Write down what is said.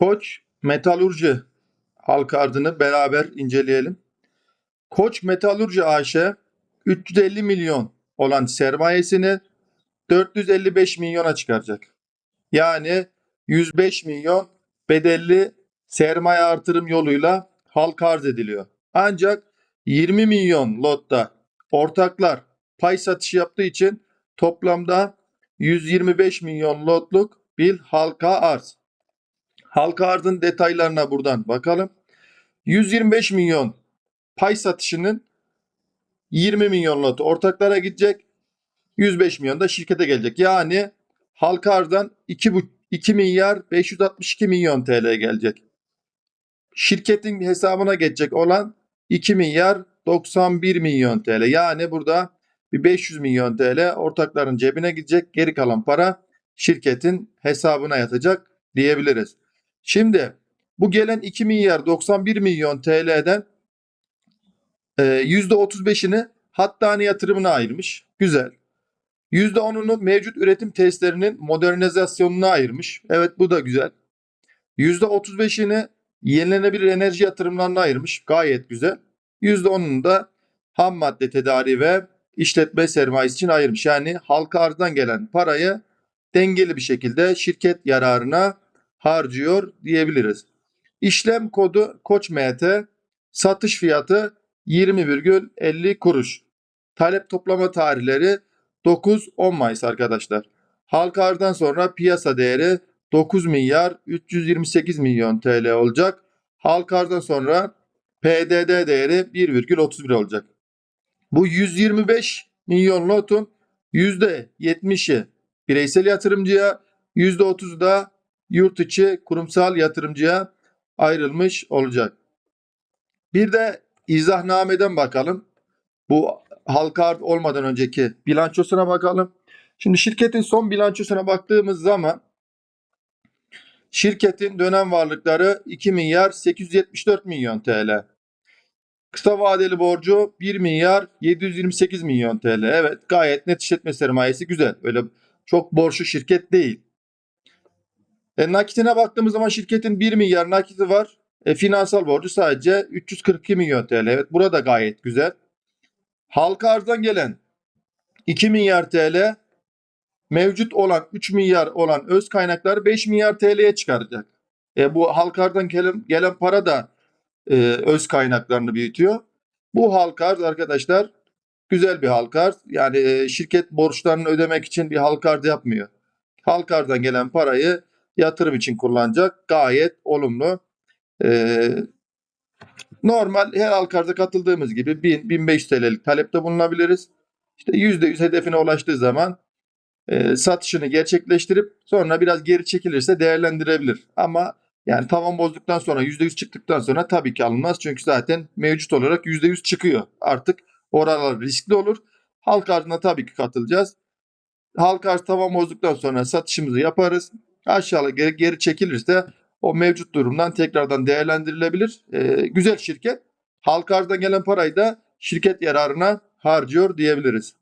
Koç Metalurji halka arzını beraber inceleyelim. Koç Metalurji AŞ 350 milyon olan sermayesini 455 milyona çıkaracak. Yani 105 milyon bedelli sermaye artırım yoluyla halka arz ediliyor. Ancak 20 milyon lotta ortaklar pay satışı yaptığı için toplamda 125 milyon lotluk bir halka arz. Halka arzın detaylarına buradan bakalım. 125 milyon pay satışının 20 milyon lotu ortaklara gidecek. 105 milyon da şirkete gelecek. Yani halka arzdan 2, 2 milyar 562 milyon TL gelecek. Şirketin hesabına geçecek olan 2 milyar 91 milyon TL. Yani burada bir 500 milyon TL ortakların cebine gidecek. Geri kalan para şirketin hesabına yatacak diyebiliriz. Şimdi bu gelen 2 milyar 91 milyon TL'den e, %35'ini hattani yatırımına ayırmış. Güzel. %10'unu mevcut üretim testlerinin modernizasyonuna ayırmış. Evet bu da güzel. %35'ini yenilenebilir enerji yatırımlarına ayırmış. Gayet güzel. %10'unu da ham madde tedariği ve işletme sermayesi için ayırmış. Yani halka arzdan gelen parayı dengeli bir şekilde şirket yararına harcıyor diyebiliriz. İşlem kodu Koç MT, satış fiyatı 20,50 kuruş. Talep toplama tarihleri 9-10 Mayıs arkadaşlar. Halka arzdan sonra piyasa değeri 9 milyar 328 milyon TL olacak. Halka arzdan sonra PDD değeri 1,31 olacak. Bu 125 milyon lotun %70'i bireysel yatırımcıya, %30'u da yurt içi kurumsal yatırımcıya ayrılmış olacak. Bir de izahnameden bakalım. Bu halka arz olmadan önceki bilançosuna bakalım. Şimdi şirketin son bilançosuna baktığımız zaman şirketin dönem varlıkları 2 milyar 874 milyon TL. Kısa vadeli borcu 1 milyar 728 milyon TL. Evet gayet net işletme sermayesi güzel. Öyle çok borçlu şirket değil. E, nakitine baktığımız zaman şirketin 1 milyar nakiti var. E, finansal borcu sadece 342 milyon TL. Evet burada gayet güzel. Halka arzdan gelen 2 milyar TL mevcut olan 3 milyar olan öz kaynakları 5 milyar TL'ye çıkaracak. E, bu halka arzdan gelen, gelen para da e, öz kaynaklarını büyütüyor. Bu halka arz arkadaşlar güzel bir halka arz. Yani e, şirket borçlarını ödemek için bir halka arz yapmıyor. Halka arzdan gelen parayı yatırım için kullanacak. Gayet olumlu. Ee, normal her halka arza katıldığımız gibi 1000-1500 TL'lik talepte bulunabiliriz. İşte %100 hedefine ulaştığı zaman e, satışını gerçekleştirip sonra biraz geri çekilirse değerlendirebilir. Ama yani tavan bozduktan sonra %100 çıktıktan sonra tabii ki alınmaz. Çünkü zaten mevcut olarak %100 çıkıyor. Artık oralar riskli olur. Halka arzına tabii ki katılacağız. Halka arz tavan bozduktan sonra satışımızı yaparız. Aşağıya geri, geri çekilirse o mevcut durumdan tekrardan değerlendirilebilir. Ee, güzel şirket. Halka arzdan gelen parayı da şirket yararına harcıyor diyebiliriz.